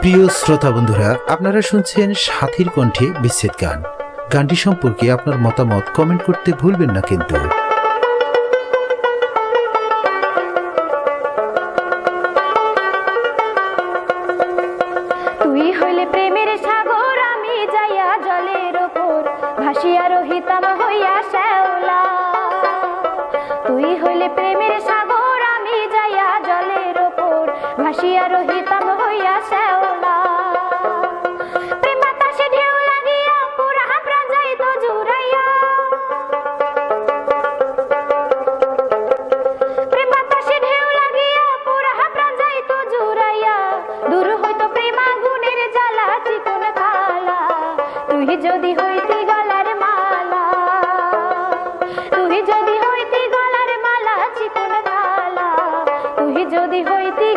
প্রিয় শ্রোতা বন্ধুরা, আপনারা শুনছেন সাথীর কণ্ঠে বিচ্ছেদ গান। গানটি সম্পর্কে আপনার মতামত কমেন্ট করতে ভুলবেন না কিন্তু। তুই হইলে প্রেমের সাগর, আমি যাইয়া জলের ওপর ভাসিয়া রহিতাম হইয়া শ্যাওলা। তুই হইলে প্রেমের সাগর, আমি যাইয়া জলের ওপর ভাসিয়া রহিতাম হইয়া শ্যাওলা। যদি হইতি গলার মালা তুই যদি হইতি গলার মালা চিকন মালা তুই যদি হইতি